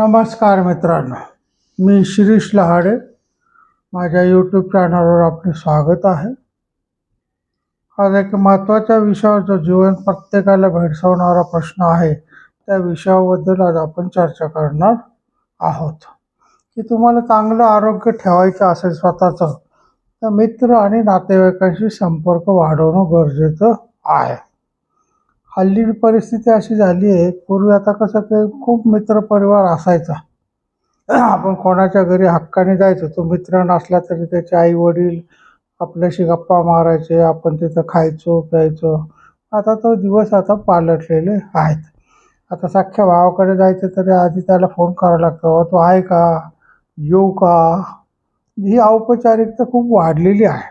नमस्कार मित्रांनो मी शिरीष लहाडे. माझ्या यूट्यूब चॅनलवर आपले स्वागत आहे. आज एक महत्त्वाच्या विषयावर जो जीवन प्रत्येकाला भेडसावणारा प्रश्न आहे. त्या विषयाबद्दल आज आपण चर्चा करणार आहोत. की तुम्हाला चांगलं आरोग्य ठेवायचं असेल स्वतःचं तर मित्र आणि नातेवाईकांशी संपर्क वाढवणं गरजेचं आहे. हल्ली परिस्थिती अशी झाली आहे पूर्वी आता कसं काही खूप मित्रपरिवार असायचा. आपण कोणाच्या घरी हक्काने जायचो तो मित्र नसला तरी त्याचे आई वडील आपल्याशी गप्पा मारायचे आपण तिथं खायचो प्यायचो. आता तो दिवस आता पालटलेले आहेत. आता सख्ख्या भावाकडे जायचं तरी आधी त्याला फोन करावा लागतो तो आहे का? येऊ का? ही औपचारिकता खूप वाढलेली आहे.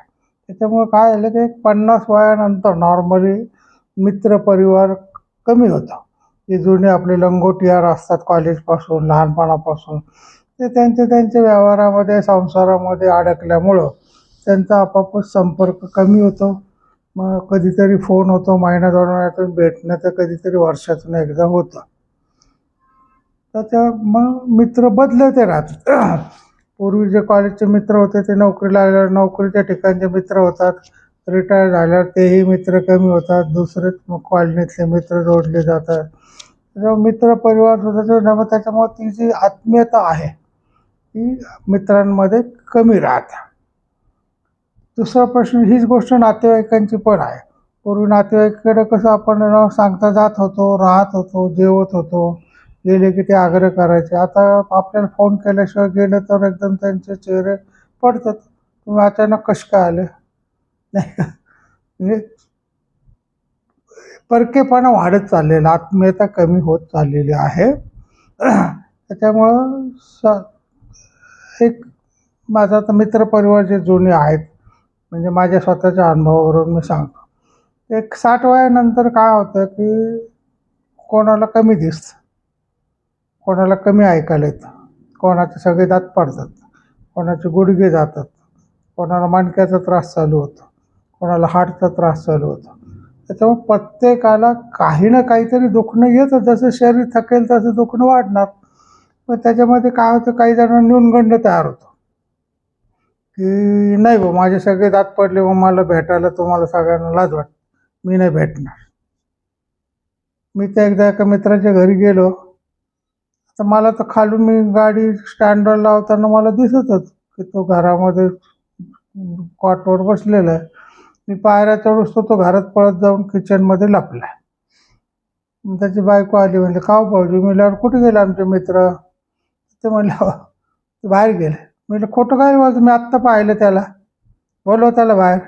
त्याच्यामुळे काय झालं की एक पन्नास वयानंतर नॉर्मली मित्रपरिवार कमी होता. जे जुने आपले लंगोटियार असतात कॉलेजपासून लहानपणापासून ते त्यांचे त्यांच्या व्यवहारामध्ये संसारामध्ये अडकल्यामुळं त्यांचा आपापच संपर्क कमी होतो. मग कधीतरी फोन होतो महिन्या दोन महिन्यातून भेटणं तर कधीतरी वर्षातून एकदा होतं. तर त्या मग मित्र बदलते राहतात. पूर्वी जे कॉलेजचे मित्र होते ते नोकरीला आल्यावर नोकरीच्या ठिकाणचे मित्र होतात. रिटायर झाल्यावर तेही मित्र कमी होतात. दुसरेच मग कॉलनीतले मित्र जोडले जातात. त्याच्यामुळे मित्र परिवार सुद्धा त्यामुळे त्याच्यामुळे ती जी आत्मीयता आहे. ती मित्रांमध्ये कमी राहते. दुसरा प्रश्न हीच गोष्ट नातेवाईकांची पण आहे. पूर्वी नातेवाईकडे कसं आपण सांगता जात होतो राहत होतो जेवत होतो. गेले की ते आग्रह करायचे. आता आपल्याला फोन केल्याशिवाय गेलं तर एकदम त्यांचे चेहरे पडतात. तुम्ही अचानक कसे काय आले? नाही का? म्हणजे परकेपणा वाढत चाललेला आत्मीयता कमी होत चाललेली आहे. त्याच्यामुळं स एक माझा आता मित्रपरिवार जे जुने आहेत म्हणजे माझ्या स्वतःच्या अनुभवावरून मी सांगतो. एक साठ वयानंतर काय होतं की कोणाला कमी दिसतं. कोणाला कमी ऐकायला येतं. कोणाचे सगळे दात पडतात. कोणाचे गुडघे जातात. कोणाला मांडक्याचा त्रास चालू होतो. कोणाला हार्टचा त्रास चालू होतो. त्याच्यामुळे प्रत्येकाला काही ना काहीतरी दुखणं येतं जसं शरीर थकेल तसं दुखणं वाढणार. पण त्याच्यामध्ये काय होतं? काही जणांना न्यूनगंड तयार होतो. की नाही बा माझे सगळे दात पडले मग मला भेटायला तुम्हाला सगळ्यांना लाज वाट मी नाही भेटणार. मी त्या एकदा एका मित्राच्या घरी गेलो. तर मला तर खालून मी गाडी स्टँडवर लावताना मला दिसतच की तो घरामध्ये कॉटवर बसलेला आहे. मी पायऱ्या चढूस तो तो घरात पळत जाऊन किचनमध्ये लपला त्याची बायको आली म्हणजे काव पाहिजे भाऊजी म्हणल्यावर कुठे गेले आमचे मित्र? ते म्हणलं हो, बाहेर गेले. म्हटलं खोटं काय बोलतो? मी आत्ता पाहिलं त्याला. बोलव त्याला बाहेर.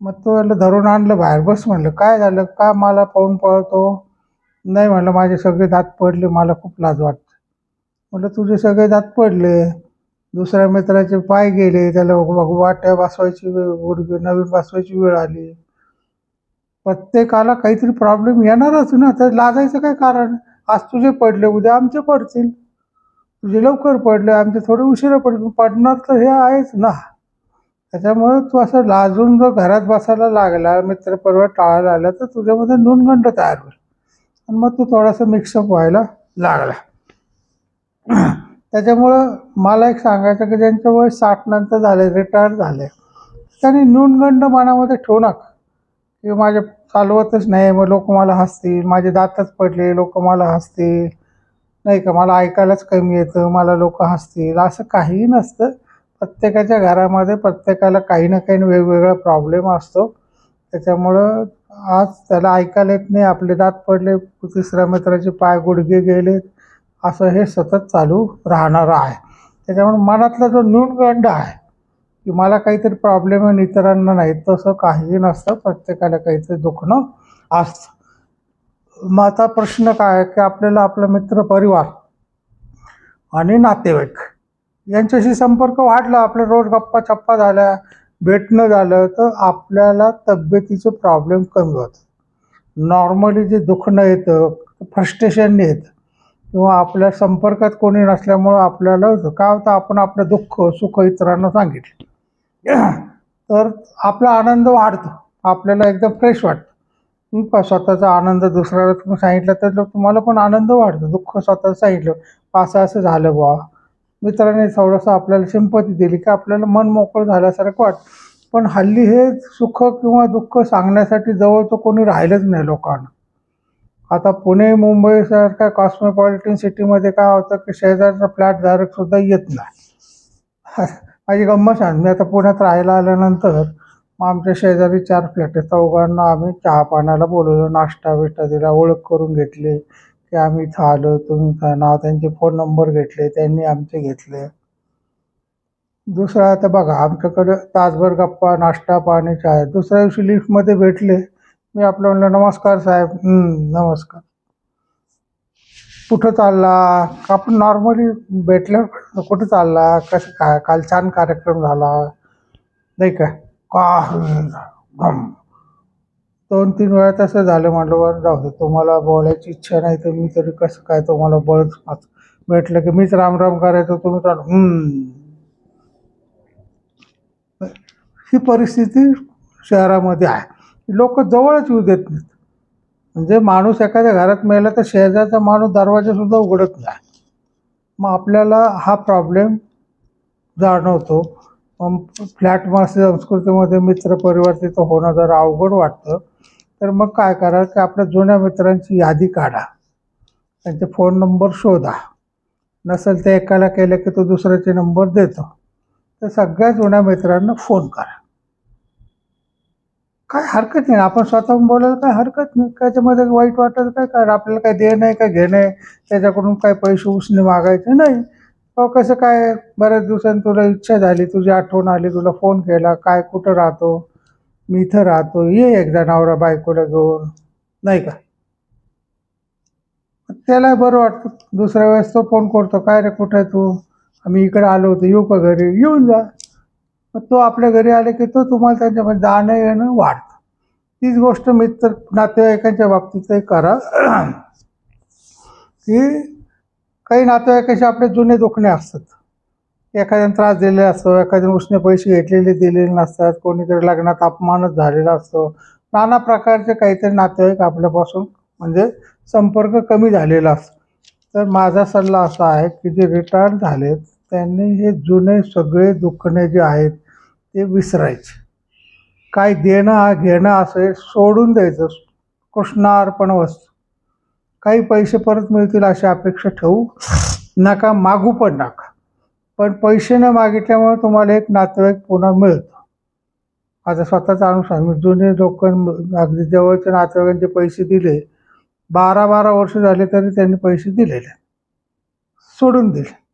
मग तो याला धरून आणलं बाहेर बस. म्हणलं काय झालं? का मला पाहून पळतो? नाही म्हणलं माझे सगळे दात पडले मला खूप लाज वाटते. म्हटलं तुझे सगळे दात पडले. दुसऱ्या मित्राचे पाय गेले त्याला वाट्या बसवायची वेळ गुडघे नवीन बसवायची वेळ आली. प्रत्येकाला काहीतरी प्रॉब्लेम येणारच ना तर लाजायचं काय कारण? आज तुझे पडले उद्या आमचे पडतील. तुझे लवकर पडले आमचे थोडे उशिरा पडले पडणार तर हे आहेच ना. त्याच्यामुळे तू असं लाजून जर घरात बसायला लागला मित्रपरिवार टाळायला आला तर तुझ्यामध्ये नूनगंड तयार होईल. आणि मग तू थोडासा मिक्सअप व्हायला लागला. त्याच्यामुळं मला एक सांगायचं की ज्यांचं वय साठ नंतर झाले रिटायर झाले त्यांनी न्यूनगंड मनामध्ये ठेवू नका. की माझे चालवतच नाही मग लोक मला हसतील माझे दातच पडले लोक मला हसतील. नाही का मला ऐकायलाच कमी येतं मला लोक हसतील. असं काहीही नसतं. प्रत्येकाच्या घरामध्ये प्रत्येकाला काही ना काही वेगवेगळा प्रॉब्लेम असतो. त्याच्यामुळं आज त्याला ऐकायला येत नाही. आपले दात पडले तिसऱ्या मित्राचे पाय गुडघे गेले असं हे सतत चालू राहणार आहे. त्याच्यामुळे मनातला जो न्यूनगंड आहे की मला काहीतरी प्रॉब्लेम आहे आणि इतरांना नाही तसं काहीही नसतं. प्रत्येकाला काहीतरी दुखणं असतं. मग आता प्रश्न काय आहे की आपल्याला आपला मित्र परिवार आणि नातेवाईक यांच्याशी संपर्क वाढला आपल्या रोज गप्पा चप्पा झाल्या भेटणं झालं तर आपल्याला तब्येतीचे प्रॉब्लेम कमी होतात. नॉर्मली जे दुखणं येतं फ्रस्ट्रेशन येतं. किंवा आपल्या संपर्कात कोणी नसल्यामुळं आपल्याला काय होतं आपण आपलं दुःख सुख इतरांना सांगितलं. तर आपला आनंद वाढतो. आपल्याला एकदम फ्रेश वाटतं. तुम्ही स्वतःचा आनंद दुसऱ्याला तुम्ही सांगितलं तर तुम्हाला पण आनंद वाढतो. दुःख स्वतः सांगितलं असं असं झालं बुवा. मित्राने थोडंसं आपल्याला सिंपती दिली की आपल्याला मन मोकळं झाल्यासारखं वाटतं. पण हल्ली हे सुख किंवा दुःख सांगण्यासाठी जवळचं कोणी राहिलंच नाही लोकांना. आता पुणे मुंबईसारख्या कॉस्मोपॉलिटन सिटीमध्ये काय होतं की शेजारचा फ्लॅटधारक सुद्धा येत नाही. माझी गंमत सांग मी आता पुण्यात राहायला आल्यानंतर मग आमच्या शेजारी चार फ्लॅट आहेत. चौघांना आम्ही चहा पाण्याला बोलवलं नाश्ता बिष्टा दिला ओळख करून घेतली की आम्ही इथं आलो तुम्ही नाव त्यांचे फोन नंबर घेतले त्यांनी आमचे घेतले. दुसरं आता बघा आमच्याकडे तासभर गप्पा नाश्ता पाणी चहा. दुसऱ्या दिवशी लिफ्टमध्ये भेटले मी आपलं म्हणलं नमस्कार साहेब. नमस्कार. कुठं चालला? आपण नॉर्मली भेटल्यावर कुठं चालला? कसं काय? काल छान कार्यक्रम झाला. नाही का? का? दोन तीन वेळा तसं झालं म्हटलं बरं जाऊ दे. तुम्हाला बोलायची इच्छा नाही तर मी तरी कसं काय तुम्हाला बोलत भेटलं की मीच राम राम करायचो तुम्ही तर ही परिस्थिती शहरामध्ये आहे. लोक जवळच येऊ देत नाहीत. म्हणजे माणूस एखाद्या घरात मेला तर शेजारचा माणूस दरवाजासुद्धा उघडत नाही. मग आपल्याला हा प्रॉब्लेम जाणवतो. मग फ्लॅटमासी संस्कृतीमध्ये मित्र परिवार तिथं होणं जरा अवघड वाटतं. तर मग काय करा की आपल्या जुन्या मित्रांची यादी काढा. त्यांचे फोन नंबर शोधा. नसेल ते एकाला केलं की तो दुसऱ्याचे नंबर देतो. तर सगळ्या जुन्या मित्रांना फोन करा. काय हरकत नाही. आपण स्वतःहून बोलायला काय हरकत नाही. त्याच्यामध्ये वाईट वाटत काय काय आपल्याला काय देणं आहे काय घेणं आहे? त्याच्याकडून काय पैसे उसने मागायचे नाही. अहो कसं काय? बऱ्याच दिवसांनी तुला इच्छा झाली तुझी आठवण आली तुला फोन केला. काय कुठं राहतो? मी इथं राहतो. ये एकदा नवरा बायकोला घेऊन. नाही का? त्याला बरं वाटतं. दुसऱ्या वेळेस तो फोन करतो. काय रे कुठं आहे तू? आम्ही इकडे आलो होतो. येऊ का घरी? येऊन जा. तो आपल्या घरी आले की तो तुम्हाला त्यांच्यामध्ये जाणं येणं वाढतं. तीच गोष्ट मित्र नातेवाईकांच्या बाबतीतही करा. की काही नातेवाईकांचे आपले जुने दुखणे असतात. एखाद्याने त्रास दिलेला असतो एखाद्याने उसने पैसे घेतलेले दिलेले नसतात कोणीतरी लग्नात अपमानच झालेला असतो. नाना प्रकारचे काहीतरी नातेवाईक आपल्यापासून म्हणजे संपर्क कमी झालेला असतो. तर माझा सल्ला असा आहे की जे रिटायर्ड झालेत त्यांनी हे जुने सगळे दुखणे जे आहेत ते विसरायचे. काय देणं घेणं असं सोडून द्यायचं. कृष्णार्पण वस्तू. काही पैसे परत मिळतील अशी अपेक्षा ठेवू नका मागू पण नका. पण पैसे न मागितल्यामुळे तुम्हाला एक नातेवाईक पुन्हा मिळतो. आता स्वतःचा अनुसार मी जुने लोक अगदी जवळच्या नातेवाईकांचे पैसे दिले. बारा बारा वर्ष झाले तरी त्यांनी पैसे दिलेले. सोडून दिले.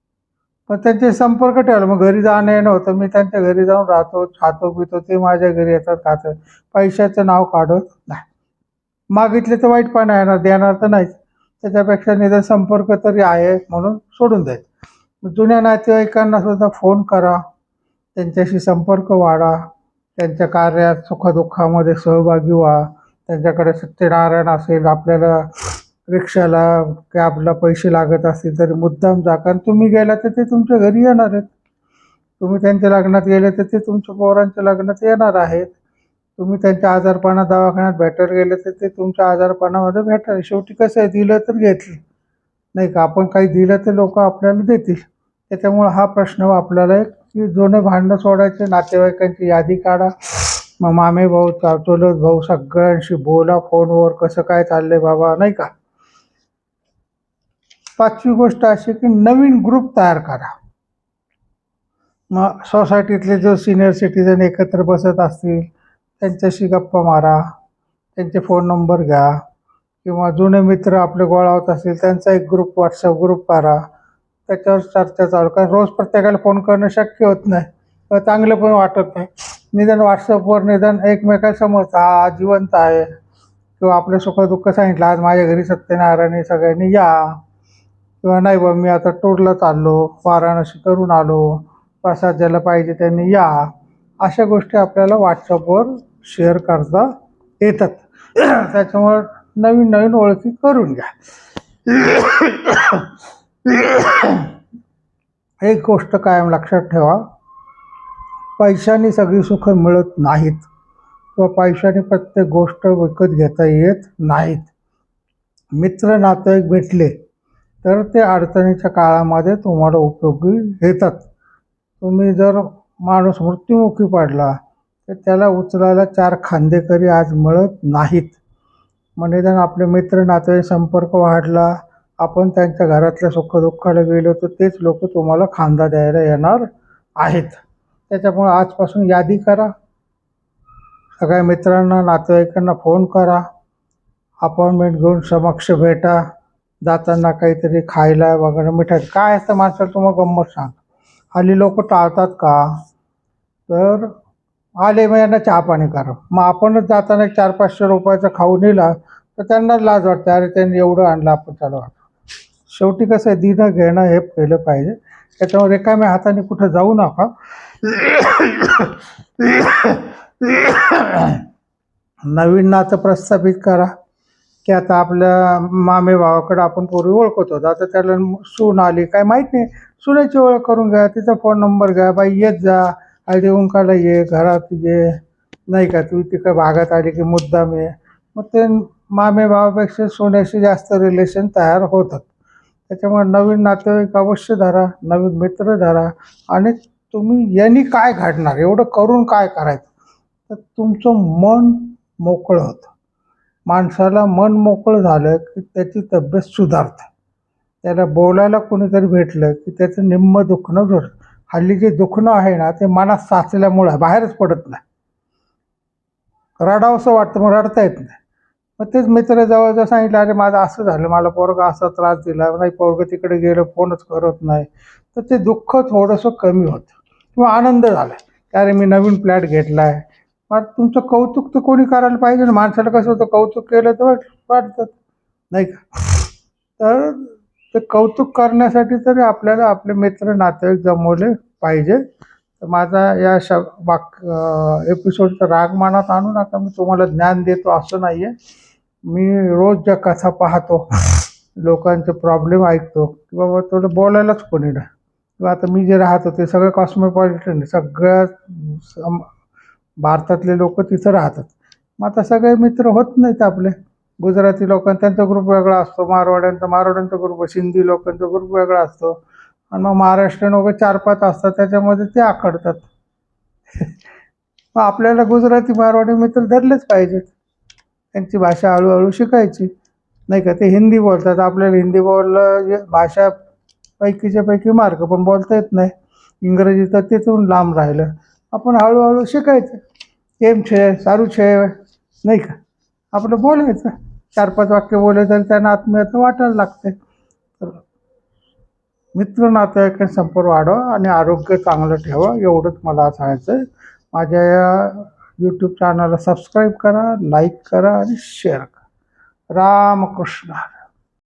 पण त्यांचे संपर्क ठेवला मग घरी जाणं येणं होतं. मी त्यांच्या घरी जाऊन राहतो खातो पितो. ते माझ्या घरी येतात खातात. पैशाचं नाव काढत नाही. मागितले तर वाईटपणा येणार देणार तर नाहीच. त्याच्यापेक्षा निदान संपर्क तरी आहे म्हणून सोडून द्यायचं. जुन्या नातेवाईकांना सुद्धा फोन करा. त्यांच्याशी संपर्क वाढा. त्यांच्या कार्यात सुखदुःखामध्ये सहभागी व्हा. त्यांच्याकडे सत्यनारायण असेल आपल्याला रिक्षाला कॅबला पैसे लागत असतील तरी मुद्दाम जा. कारण तुम्ही गेला तर ते तुमच्या घरी येणार आहेत. तुम्ही त्यांच्या लग्नात गेले तर ते तुमच्या पोरांच्या लग्नात येणार आहेत. तुम्ही त्यांच्या आजारपणा दवाखान्यात भेटायला गेले तर ते तुमच्या आजारपणामध्ये भेटणार शेवटी कसं आहे दिलं तर घेतलं. नाही का? आपण काही दिलं तर लोक आपल्याला देतील. त्याच्यामुळं हा प्रश्न आपल्याला एक की जुनं भांडणं सोडायचे नातेवाईकांची यादी काढा. मग मामे भाऊ चा- भाऊ सगळ्यांशी बोला फोनवर कसं काय चाललंय बाबा नाही का? पाचवी गोष्ट अशी की नवीन ग्रुप तयार करा. मग सोसायटीतले जो सिनियर सिटीजन एकत्र बसत असतील त्यांच्याशी गप्पा मारा त्यांचे फोन नंबर घ्या किंवा जुने मित्र आपले गोळा होत असतील त्यांचा एक ग्रुप व्हॉट्सअप ग्रुप करा. त्याच्यावर चर्चा चालू कारण रोज प्रत्येकाला फोन करणं शक्य होत नाही. किंवा चांगलं पण वाटत नाही. निदान व्हॉट्सअपवर निदान एकमेकाला समजतं हा जिवंत आहे. किंवा आपलं सुखदुःख सांगितलं आज माझ्या घरी सत्यनारायण सगळ्यांनी या. किंवा नाही बा मी आता टूरला चाललो वाराणसी करून आलो प्रसाद ज्याला पाहिजे त्यांनी या अशा गोष्टी आपल्याला व्हॉट्सअपवर शेअर करता येतात. त्याच्यामुळं नवीन नवीन ओळखी करून घ्या. एक गोष्ट कायम लक्षात ठेवा. पैशाने सगळी सुखं मिळत नाहीत किंवा पैशाने प्रत्येक गोष्ट विकत घेता येत नाहीत. मित्र नातेवाईक भेटले तर ते अडचणीच्या काळामध्ये तुम्हाला उपयोगी येतात. तुम्ही जर माणूस मृत्युमुखी पडला तर त्याला उचलायला चार खांदेकरी आज मिळत नाहीत. म्हणजे जर आपले मित्र नातेवाईक संपर्क वाढला आपण त्यांच्या घरातल्या सुखदुःखाला गेलो तर तेच लोक तुम्हाला खांदा द्यायला येणार आहेत. त्याच्यामुळे आजपासून यादी करा. सगळ्या मित्रांना नातेवाईकांना फोन करा. अपॉइंटमेंट घेऊन समक्ष भेटा. जाताना काहीतरी खायला वगैरे मिठाई. काय असतं माणसाला तुम्हाला गंमत सांग. हल्ली लोक टाळतात का? तर आले मग यांना चहा पाणी करा. मग आपणच जाताना एक चार पाचशे रुपयाचं खाऊ नेला तर त्यांना लाज वाटते. अरे त्यांनी एवढं आणलं आपण त्याला वाटतं. शेवटी कसं आहे दिनं घेणं हे केलं पाहिजे. त्याच्यामुळे रिकाम्या हाताने कुठं जाऊ नका. नवीन नातं प्रस्थापित करा. की आता आपल्या मामे भावाकडं आपण पूर्वी ओळखत. होतो आता त्याला सून आली काय माहीत नाही. सुनेची ओळख करून घ्या तिचा फोन नंबर घ्या बाई येत जा. आधी उंकाला ये घरात ये. नाही का तू तिकडे भागात आली की मुद्दाम ये. मग ते मामे भावापेक्षा सोन्याशी जास्त रिलेशन तयार होतात. त्याच्यामुळे नवीन नातेवाईक अवश्य धरा नवीन मित्र धरा. आणि तुम्ही यांनी काय घडणार एवढं करून काय करायचं? तर तुमचं मन मोकळं होतं. माणसाला मन मोकळं झालं की त्याची तब्येत सुधारते. त्याला बोलायला कोणीतरी भेटलं की त्याचं निम्म दुखणं जोड हल्ली जे दुखणं आहे ना ते मनात साचल्यामुळं बाहेरच पडत नाही. रडावंसं वाटतं मग रडता येत नाही. मग तेच मित्र जवळजवळ सांगितलं अरे माझं असं झालं मला पोरगा असा त्रास दिला नाही पोरगं तिकडे गेलं फोनच करत नाही. तर ते दुःख थोडंसं कमी होतं. किंवा आनंद झाला. अरे मी नवीन फ्लॅट घेतला आहे मग तुमचं कौतुक तर कोणी करायला पाहिजे ना? माणसाला कसं होतं? कौतुक केलं तर वाटतं. नाही का? तर ते कौतुक करण्यासाठी तरी आपल्याला आपले मित्र नातेवाईक जमवले पाहिजे. तर माझा या श वाक एपिसोडचा राग मानात आणू नका. मी तुम्हाला ज्ञान देतो असं नाही आहे मी रोज ज्या कथा पाहतो लोकांचे प्रॉब्लेम ऐकतो की बाबा थोडं बोलायलाच कोणी नाही. किंवा आता मी जे राहतो ते सगळं कॉस्मोपॉलिटन सगळ्या सम भारतातले लोक तिथं राहतात. मग आता सगळे मित्र होत नाहीत आपले. गुजराती लोकां त्यांचा ग्रुप वेगळा असतो मारवाड्यांचा मारवाड्यांचा ग्रुप सिंधी लोकांचा ग्रुप वेगळा असतो. आणि मग महाराष्ट्रीयन वगैरे चार पाच असतात त्याच्यामध्ये ते आखडतात. मग आपल्याला गुजराती मारवाडी मित्र धरलेच पाहिजेत. त्यांची भाषा हळूहळू शिकायची. नाही का? ते हिंदी बोलतात. आपल्याला हिंदी बोललं भाषा पैकीच्या पैकी मार्क पण बोलता येत नाही. इंग्रजी तर तिथून लांब राहिलं. आपण हळूहळू शिकायचं. केम छे सारू छे नाही का? आपलं बोलायचं. चार पाच वाक्य बोलले तरी त्यांना आत्मीयता वाटायला लागते तर मित्र नातेवाईकांचा संपर्क वाढवा आणि आरोग्य चांगलं ठेवा. एवढंच मला सांगायचं आहे माझ्या या यूट्यूब चॅनलला सबस्क्राईब करा लाईक करा आणि शेअर करा. रामकृष्ण